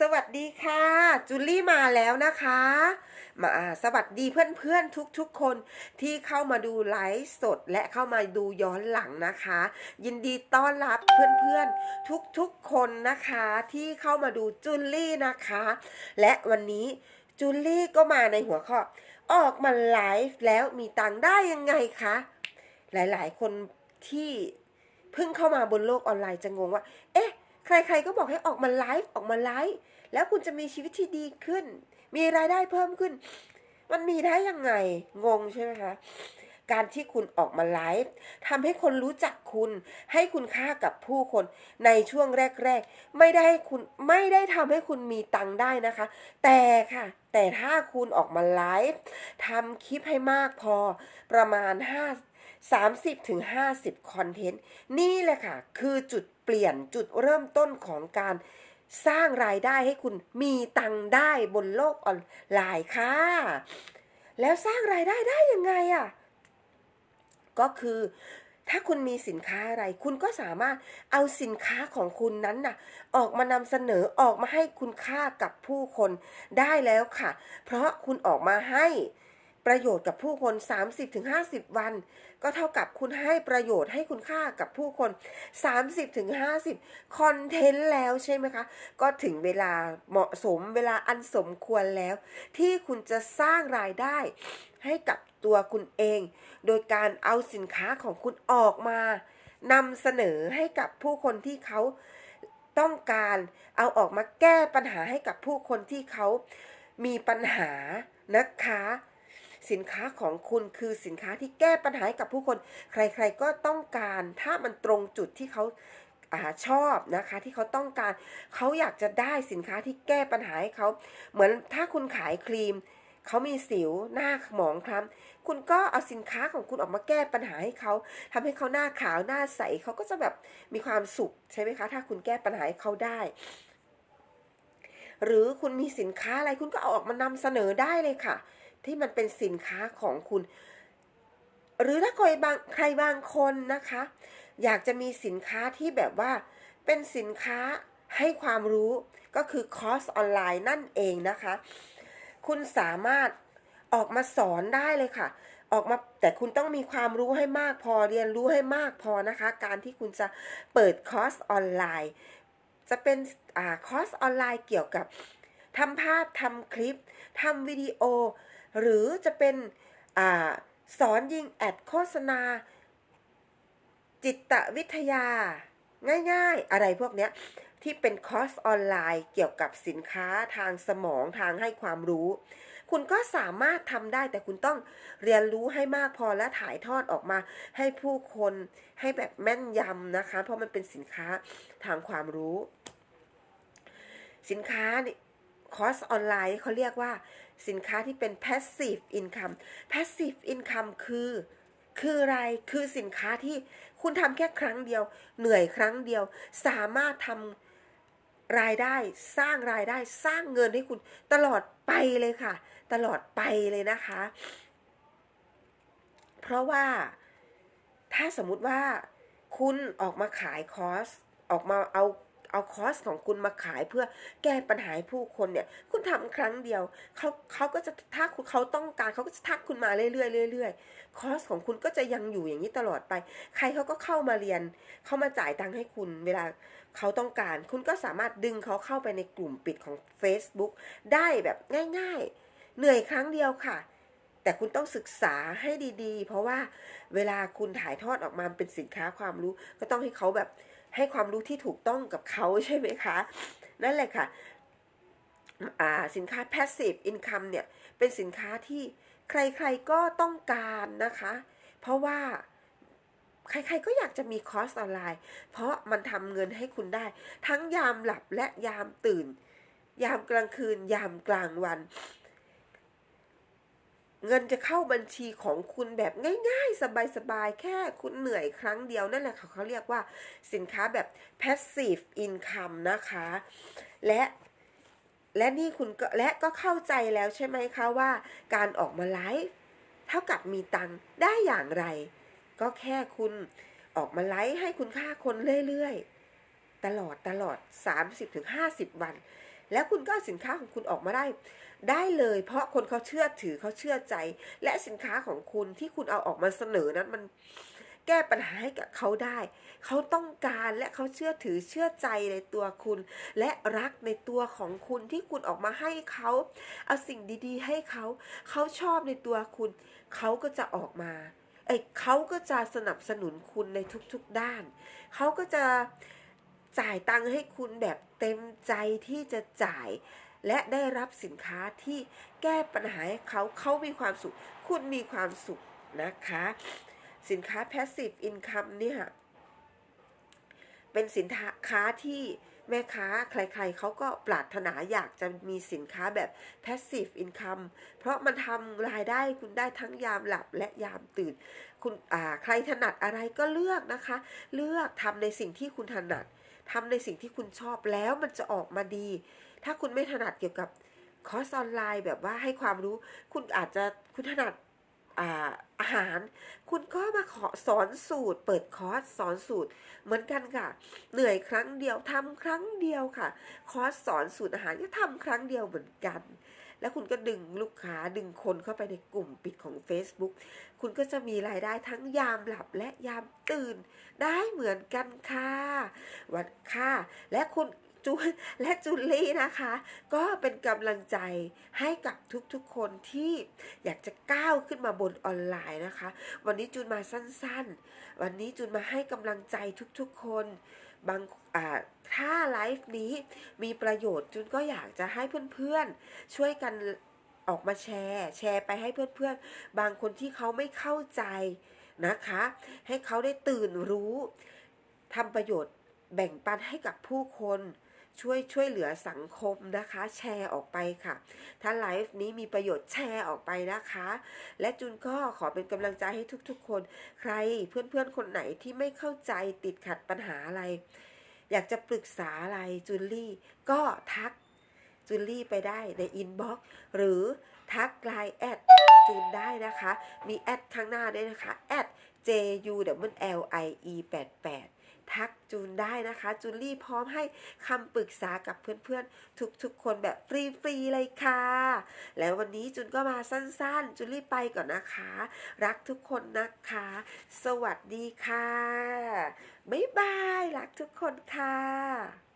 สวัสดีค่ะ จูลี่มาแล้วนะคะ มาสวัสดีเพื่อนๆทุกๆคนที่เข้ามาดูไลฟ์สดและเข้ามาดูย้อนหลังนะคะ ยินดีต้อนรับเพื่อนๆทุกๆคนนะคะที่เข้ามาดูจูลี่นะคะ และวันนี้จูลี่ก็มาในหัวข้อ ออกมาไลฟ์แล้วมีตังค์ได้ยังไงคะ หลายๆ คนที่เพิ่งเข้ามาบนโลกออนไลน์จะงงว่า เอ๊ะ ใครๆก็บอกให้ออกมาไลฟ์ออกมาไลฟ์แล้วคุณจะมีชีวิตที่ดีขึ้น มีรายได้เพิ่มขึ้น มันมีได้ยังไงงงใช่ไหมคะการที่คุณออกมาไลฟ์ทำให้คนรู้จักคุณ ให้คุณค่ากับผู้คนในช่วงแรก ๆ ไม่ได้คุณไม่ได้ทำให้คุณมีตังค์ได้นะคะ แต่ค่ะ แต่ถ้าคุณออกมาไลฟ์ทำคลิปให้มากพอประมาณ 5 30ถึง50คอนเทนต์นี่แหละค่ะ คือจุดเปลี่ยนจุดเริ่มต้นของการสร้างรายได้ให้คุณมีตังได้บนโลกออนไลน์ค่ะ แล้วสร้างรายได้ได้ยังไงอะ่ะ ก็คือถ้าคุณมีสินค้าอะไร คุณก็สามารถเอาสินค้าของคุณนั้นน่ะ ออกมานำเสนอออกมาให้คุณค่ากับผู้คนได้แล้วค่ะ เพราะคุณออกมาให้ ประโยชน์กับผู้คน 30-50 วัน ก็เท่ากับคุณให้ประโยชน์ให้คุณค่ากับผู้คน 30-50 คอนเทนต์แล้วใช่ไหมคะ ก็ถึงเวลาเหมาะสมเวลาอันสมควรแล้ว ที่คุณจะสร้างรายได้ให้กับตัวคุณเอง โดยการเอาสินค้าของคุณออกมานำเสนอให้กับผู้คนที่เขาต้องการเอาออกมาแก้ปัญหาให้กับผู้คนที่เขามีปัญหานะคะ สินค้าของคุณคือสินค้าที่แก้ปัญหาให้กับผู้คน ใคร ๆก็ต้องการถ้ามันตรงจุดที่เขาอชอบนะคะที่เขาต้องการเขาอยากจะได้สินค้าที่แก้ปัญหาให้เขาเหมือนถ้าคุณขายครีมเขามีสิวหน้าหมองคล้ำคุณก็เอาสินค้าของคุณออกมาแก้ปัญหาให้เขาทำให้เขาหน้าขาวหน้าใสเขาก็จะแบบมีความสุขใช่ไหมคะ ถ้าคุณแก้ปัญหาให้เขาได้ หรือคุณมีสินค้าอะไรคุณก็เอาออกมานำเสนอได้เลยค่ะ ที่มันเป็นสินค้าของคุณ หรือถ้าใครบางใครบางคนนะคะ อยากจะมีสินค้าที่แบบว่า เป็นสินค้าให้ความรู้ก็คือคอร์สออนไลน์นั่นเองนะคะ คุณสามารถออกมาสอนได้เลยค่ะ ออกมาแต่คุณต้องมีความรู้ให้มากพอเรียนรู้ให้มากพอนะคะ การที่คุณจะเปิดคอร์สออนไลน์ จะเป็นอ่าคอร์สออนไลน์เกี่ยวกับทำภาพทำคลิปทำวิดีโอ หรือจะเป็นอสอนยิงแอดโฆษณา จิตวิทยา ง่ายๆ อะไรพวกเนี้ยที่เป็นคอร์สออนไลน์เกี่ยวกับสินค้าทางสมองทางให้ความรู้ คุณก็สามารถทำได้แต่คุณต้องเรียนรู้ให้มากพอและถ่ายทอดออกมา ให้ผู้คนให้แบบแม่นยำนะคะ เพราะมันเป็นสินค้าทางความรู้ สินค้านี่ คอร์สออนไลน์เขาเรียกว่าสินค้าที่เป็น passive income passive income คือ คืออะไร คือสินค้าที่คุณทำแค่ครั้งเดียว เหนื่อยครั้งเดียว สามารถทำรายได้ สร้างรายได้ สร้างเงินให้คุณตลอดไปเลยค่ะ ตลอดไปเลยนะคะ เพราะว่าถ้าสมมุติว่าคุณออกมาขายคอร์ส ออกมาเอา เอาคอสของคุณมาขายเพื่อแก้ปัญหาผู้คนเนี่ย คุณทำครั้งเดียวเขาเขาก็จะถ้าคุณเขาต้องการเขาก็จะทักคุณมาเรื่อยๆเรื่อยๆคอสของคุณก็จะยังอยู่อย่างนี้ตลอดไป ใครเขาก็เข้ามาเรียน เข้ามาจ่ายตังค์ให้คุณ เวลาเขาต้องการ คุณก็สามารถดึงเขาเข้าไปในกลุ่มปิดของ Facebook ได้แบบง่าย ๆ เหนื่อยครั้งเดียวค่ะแต่คุณต้องศึกษาให้ดีๆ เพราะว่าเวลาคุณถ่ายทอดออกมาเป็นสินค้าความรู้ ก็ต้องให้เขาแบบ ให้ความรู้ที่ถูกต้องกับเขาใช่ไหมคะ นั่นแหละค่ะสินค้า passive income เนี่ย เป็นสินค้าที่ใครๆก็ต้องการนะคะ เพราะว่าใครๆก็อยากจะมีคอร์สออนไลน์ เพราะมันทำเงินให้คุณได้ ทั้งยามหลับและยามตื่น ยามกลางคืน ยามกลางวัน เงินจะเข้าบัญชีของคุณแบบง่าย ๆ สบาย ๆ แค่คุณเหนื่อยครั้งเดียวนั่นแหละค่ะเขาเรียกว่าสินค้าแบบ passive income นะคะ และและนี่คุณก็และก็เข้าใจแล้วใช่ไหมคะว่า การออกมาไลฟ์เท่ากับมีตังค์ได้อย่างไร ก็แค่คุณออกมาไลฟ์ให้คุณค่าคนเรื่อย ๆ ตลอดตลอด 30-50 วัน แล้วคุณก็สินค้าของคุณออกมาได้ ได้เลย เพราะคนเขาเชื่อถือเขาเชื่อใจ และสินค้าของคุณที่คุณเอาออกมาเสนอนั้นมันแก้ปัญหาให้กับเขาได้ เขาต้องการและเขาเชื่อถือเชื่อใจในตัวคุณ และรักในตัวของคุณที่คุณออกมาให้เขา เอาสิ่งดีๆ ให้เขา เขาชอบในตัวคุณ เขาก็จะออกมาเอ้เขาก็จะสนับสนุนคุณในทุกๆด้าน เขาก็จะจ่ายตังค์ให้คุณแบบ เต็มใจที่จะจ่าย และได้รับสินค้าที่แก้ปัญหาให้เขาเขามีความสุข คุณมีความสุขนะคะ สินค้า passive income เนี่ยเป็นสินค้าที่แม่ค้าใครๆเขาก็ปรารถนาอยากจะมีสินค้าแบบ passive income เพราะมันทำรายได้คุณได้ทั้งยามหลับและยามตื่น คุณใครถนัดอะไรก็เลือกนะคะ เลือกทำในสิ่งที่คุณถนัด ทำในสิ่งที่คุณชอบแล้วมันจะออกมาดี ถ้าคุณไม่ถนัดเกี่ยวกับคอร์สออนไลน์แบบว่าให้ความรู้ คุณอาจจะคุณถนัด อาหาร คุณก็มาขอสอนสูตร เปิดคอร์สสอนสูตร เหมือนกันค่ะ เหนื่อยครั้งเดียวทำครั้งเดียวค่ะ คอร์สสอนสูตรอาหารก็ทำครั้งเดียวเหมือนกัน แล้วคุณก็ดึงลูกค้าดึงคนเข้าไปในกลุ่มปิดของ Facebook คุณก็จะมีรายได้ทั้งยามหลับและยามตื่น ได้เหมือนกันค่ะ วัดค่ะ และคุณ จูนและจูลี่นะคะ ก็เป็นกำลังใจให้กับทุกๆคนที่อยากจะก้าวขึ้นมาบนออนไลน์นะคะ วันนี้จูนมาสั้นๆ วันนี้จูนมาให้กำลังใจทุกๆคนบางถ้าไลฟ์นี้มีประโยชน์จูนก็อยากจะให้เพื่อนๆ ช่วยกันออกมาแชร์ แชร์ไปให้เพื่อนๆ บางคนที่เขาไม่เข้าใจนะคะ ให้เขาได้ตื่นรู้ทำประโยชน์แบ่งปันให้กับผู้คน ช่วยช่วยเหลือสังคมนะคะ แชร์ออกไปค่ะ ถ้าไลฟ์นี้มีประโยชน์แชร์ออกไปนะคะ และจุนก็ขอเป็นกำลังใจให้ทุกๆ คน ใครเพื่อนๆ คนไหนที่ไม่เข้าใจติดขัดปัญหาอะไร อยากจะปรึกษาอะไรจูนลี่ ก็ทักจูนลี่ไปได้ในอินบ็อกซ์หรือทักไลน์แอดจูนได้นะคะ มีแอดข้างหน้าด้วยนะคะแอด J U W L I E 88 ทักจูนได้นะคะ จูนลี่พร้อมให้คำปรึกษากับเพื่อนๆ ทุกๆ คนแบบฟรีๆเลยค่ะ แล้ววันนี้จูนก็มาสั้นๆ จูนลี่ไปก่อนนะคะ รักทุกคนนะคะ สวัสดีค่ะ บ๊ายบาย รักทุกคนค่ะ